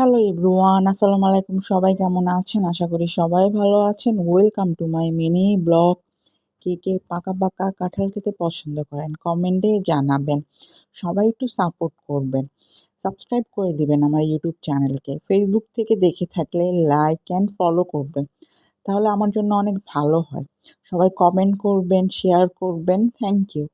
Hello everyone আসসালামু আলাইকুম। সবাই কেমন আছেন? আশা করি সবাই ভালো আছেন। Welcome to my mini blog কে কে পাকা পাকা কাঁঠাল খেতে পছন্দ করেন কমেন্টে জানাবেন। সবাই একটু সাপোর্ট করবেন। সাবস্ক্রাইব করে দিবেন আমার ইউটিউব চ্যানেলকে ফেসবুক থেকে দেখে থাকলে লাইক অ্যান্ড ফলো করবেন। তাহলে আমার জন্য অনেক ভালো হয়। সবাই কমেন্ট করবেন শেয়ার করবেন। Thank you